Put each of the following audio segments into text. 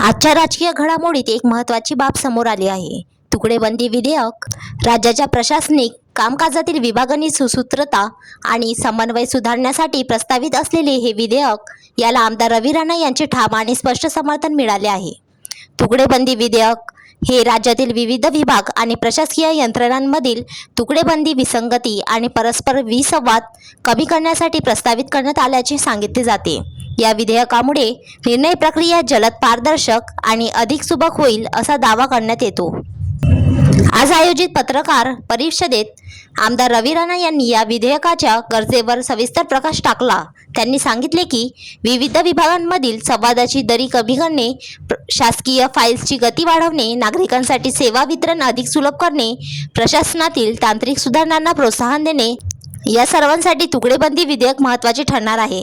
आजच्या राजकीय घडामोडीत एक महत्त्वाची बाब समोर आली आहे. तुकडेबंदी विधेयक राज्याच्या प्रशासनिक कामकाजातील विभागणी सुसूत्रता आणि समन्वय सुधारण्यासाठी प्रस्तावित असलेले हे विधेयक याला आमदार रवी राणा यांचे ठाम आणि स्पष्ट समर्थन मिळाले आहे. तुकडेबंदी विधेयक हे राज्यातील विविध विभाग आणि प्रशासकीय यंत्रणांमधील तुकडेबंदी विसंगती आणि परस्पर विसंवाद कमी करण्यासाठी प्रस्तावित करण्यात आल्याचे सांगितले जाते. या विधेयकामुळे निर्णय प्रक्रिया जलद पारदर्शक आणि अधिक सुबक होईल असा दावा करण्यात येतो. आज आयोजित पत्रकार परिषदेत आमदार रवी राणा यांनी या विधेयकाच्या गरजेवर सविस्तर प्रकाश टाकला. त्यांनी सांगितले की विविध विभागांमधील संवादाची दरी कमी करणे प्र- शासकीय फाईल्सची गती वाढवणे नागरिकांसाठी सेवा वितरण अधिक सुलभ करणे प्रशासनातील तांत्रिक सुधारणांना प्रोत्साहन देणे या सर्वांसाठी तुकडेबंदी विधेयक महत्त्वाचे ठरणार आहे.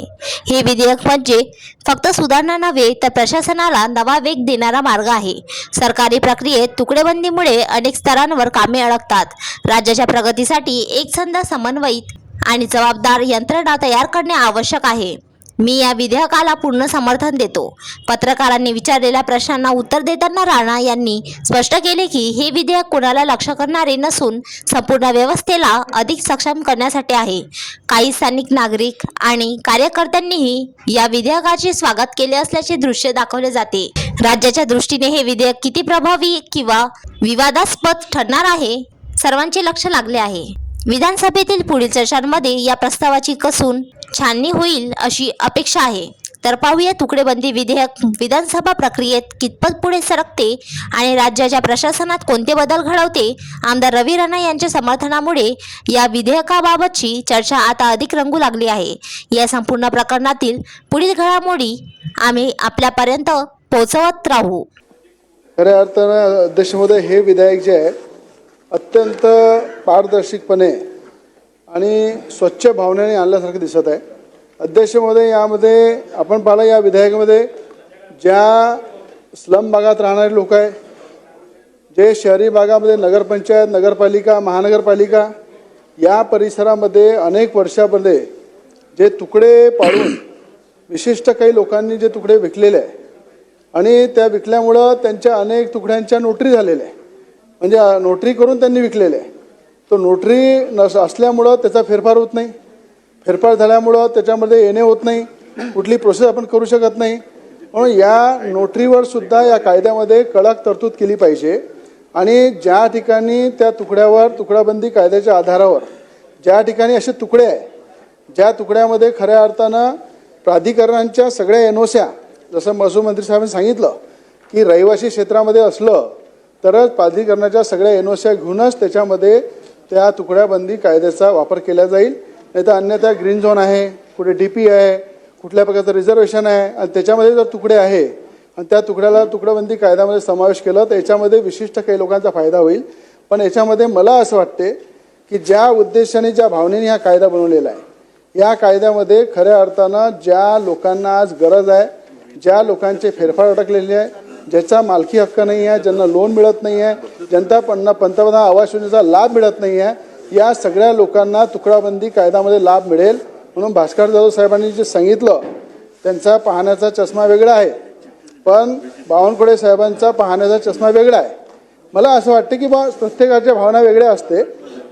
हे विधेयक म्हणजे फक्त सुधारणा नव्हे तर प्रशासनाला नवा वेग देणारा मार्ग आहे. सरकारी प्रक्रियेत तुकडेबंदीमुळे अनेक स्तरांवर कामे अडकतात. राज्याच्या प्रगतीसाठी एकसंध समन्वयित आणि जबाबदार यंत्रणा तयार करणे आवश्यक आहे. मी या विधेयकाला पूर्ण समर्थन देतो. पत्रकारांनी विचारलेल्या प्रश्नांना उत्तर देताना राणा यांनी स्पष्ट केले की हे विधेयक कोणाला लक्ष करणारे नसून संपूर्ण व्यवस्थेला अधिक सक्षम करण्यासाठी आहे. काही स्थानिक नागरिक आणि कार्यकर्त्यांनीही या विधेयकाचे स्वागत केले असल्याचे दृश्य दाखवले जाते. राज्याच्या दृष्टीने हे विधेयक किती प्रभावी किंवा विवादास्पद ठरणार आहे सर्वांचे लक्ष लागले आहे. विधानसभेतील पुढील चर्चांमध्ये या प्रस्तावाची कसून छाननी होईल अशी अपेक्षा आहे. तर पाहूया तुकडेबंदी विधेयक विधानसभा प्रक्रियेत कितपत पुढे सरकते आणि राज्याच्या प्रशासनात कोणते बदल घडवते? आमदार रवी राणा यांच्या समर्थनामुळे या विधेयकाबाबतची चर्चा आता अधिक रंगू लागली आहे. या संपूर्ण प्रकरणातील पुढील घडामोडी आम्ही आपल्यापर्यंत पोहोचवत राहू. खऱ्या अर्थानं अध्यक्ष महोदय हे विधेयक जे आहे अत्यंत पारदर्शकपणे आणि स्वच्छ भावनेने आणल्यासारखं दिसत आहे. अध्यक्षमध्ये यामध्ये आपण पाहिलं या विधेयकामध्ये ज्या स्लम भागात राहणारे लोक आहे जे शहरी भागामध्ये नगरपंचायत नगरपालिका महानगरपालिका या परिसरामध्ये अनेक वर्षामध्ये जे तुकडे पाडून विशिष्ट काही लोकांनी जे तुकडे विकलेले आहे आणि त्या विकल्यामुळं त्यांच्या अनेक तुकड्यांच्या नोटरी झालेल्या आहे म्हणजे नोटरी करून त्यांनी विकलेले आहे तो नोटरी नस असल्यामुळं त्याचा फेरफार होत नाही. फेरफार झाल्यामुळं त्याच्यामध्ये येणे होत नाही. कुठली प्रोसेस आपण करू शकत नाही. म्हणून या नोटरीवर सुद्धा या कायद्यामध्ये कडक तरतूद केली पाहिजे. आणि ज्या ठिकाणी त्या तुकड्यावर तुकडाबंदी कायद्याच्या आधारावर ज्या ठिकाणी असे तुकडे आहे ज्या तुकड्यामध्ये खऱ्या अर्थानं प्राधिकरणांच्या सगळ्या एनओस्या जसं महसूल मंत्री साहेबांनी सांगितलं की रहिवासी क्षेत्रामध्ये असलं तरच प्राधिकरणाच्या सगळ्या एनओस्या घेऊनच त्याच्यामध्ये त्या तुकड्याबंदी कायद्याचा वापर केला जाईल. नाही तर अन्यथा ग्रीन झोन आहे कुठे डी पी आहे कुठल्या प्रकारचं रिझर्वेशन आहे आणि त्याच्यामध्ये जर तुकडे आहे आणि त्या तुकड्याला तुकडाबंदी कायद्यामध्ये समावेश केला तर याच्यामध्ये विशिष्ट काही लोकांचा फायदा होईल. पण याच्यामध्ये मला असं वाटते की ज्या उद्देशाने ज्या भावनेने हा कायदा बनवलेला आहे या कायद्यामध्ये खऱ्या अर्थानं ज्या लोकांना आज गरज आहे ज्या लोकांचे फेरफार अडकलेले आहे ज्याचा मालकी हक्क नाही आहे ज्यांना लोन मिळत नाही आहे जनता पन्ना पंतप्रधान आवास योजनेचा लाभ मिळत नाही आहे या सगळ्या लोकांना तुकडाबंदी कायद्यामध्ये लाभ मिळेल म्हणून भास्कर जाधव साहेबांनी जे सांगितलं त्यांचा पाहण्याचा चष्मा वेगळा आहे. पण बावनकुळे साहेबांचा पाहण्याचा चष्मा वेगळा आहे. मला असं वाटतं की बा प्रत्येकाच्या भावना वेगळ्या असते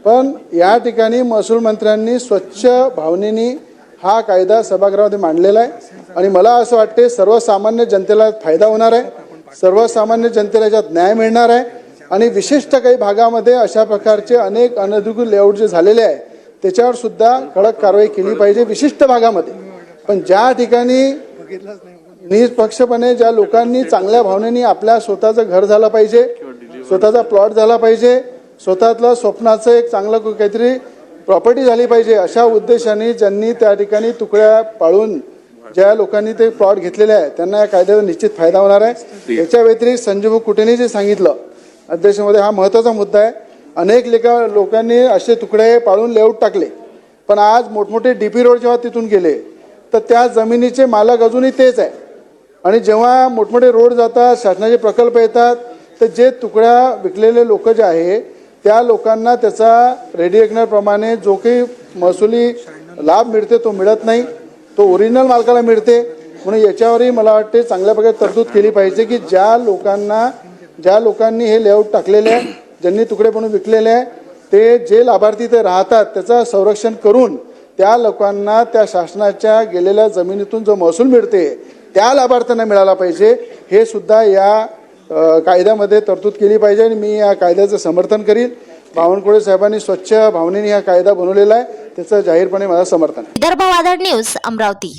पण या ठिकाणी महसूल मंत्र्यांनी स्वच्छ भावनेनी हा कायदा सभागृहामध्ये मांडलेला आहे. आणि मला असं वाटते सर्वसामान्य जनतेला फायदा होणार आहे. सर्वसामान्य जनतेला याच्यात न्याय मिळणार आहे. आणि विशिष्ट काही भागामध्ये अशा प्रकारचे अनेक अनधिकृत लेआउट जे झालेले आहे त्याच्यावर सुद्धा कडक कारवाई केली पाहिजे विशिष्ट भागामध्ये. पण ज्या ठिकाणी निष्पक्षपणे ज्या लोकांनी चांगल्या भावनेने आपल्या स्वतःचं घर झालं पाहिजे स्वतःचा प्लॉट झाला पाहिजे स्वतःतलं स्वप्नाचं एक चांगलं काहीतरी प्रॉपर्टी झाली पाहिजे अशा उद्देशाने ज्यांनी त्या ठिकाणी तुकड्या पाळून ज्या लोकांनी ते प्लॉट घेतलेले आहे त्यांना या कायद्याचा निश्चित फायदा होणार आहे. याच्या व्यतिरिक्त संजीव कुटेने जे सांगितलं अध्यक्षमध्ये हा महत्त्वाचा मुद्दा आहे. अनेक लेखा लोकांनी असे तुकडे पाळून लेआउट टाकले. पण आज मोठमोठे डी पी रोड जेव्हा तिथून गेले तर त्या जमिनीचे मालक अजूनही तेच आहे. आणि जेव्हा मोठमोठे रोड जातात शासनाचे प्रकल्प येतात तर जे तुकड्या विकलेले लोक जे आहे त्या लोकांना त्याचा रेडिएक्टरप्रमाणे जो काही महसुली लाभ मिळते तो मिळत नाही. तो ओरिजिनल मालकाला मिळते. म्हणून याच्यावरही मला वाटते चांगल्या प्रकारे तरतूद केली पाहिजे की ज्या लोकांना ज्या लोकांनी हे लेआउट टाकलेले आहे ज्यांनी तुकडे बनवून विकलेले आहे ते जे लाभार्थी ते राहतात त्याचं संरक्षण करून त्या लोकांना त्या शासनाच्या गेलेल्या जमिनीतून जो महसूल मिळते त्या लाभार्थ्यांना मिळाला पाहिजे. हे सुद्धा या कायद्यामध्ये तरतूद केली पाहिजे आणि मी या कायद्याचं समर्थन करीन. बावनकुळे साहेबांनी स्वच्छ भावनेने हा कायदा बनवलेला आहे. त्याचं जाहीरपणे माझं समर्थन विदर्भ वादळ न्यूज अमरावती.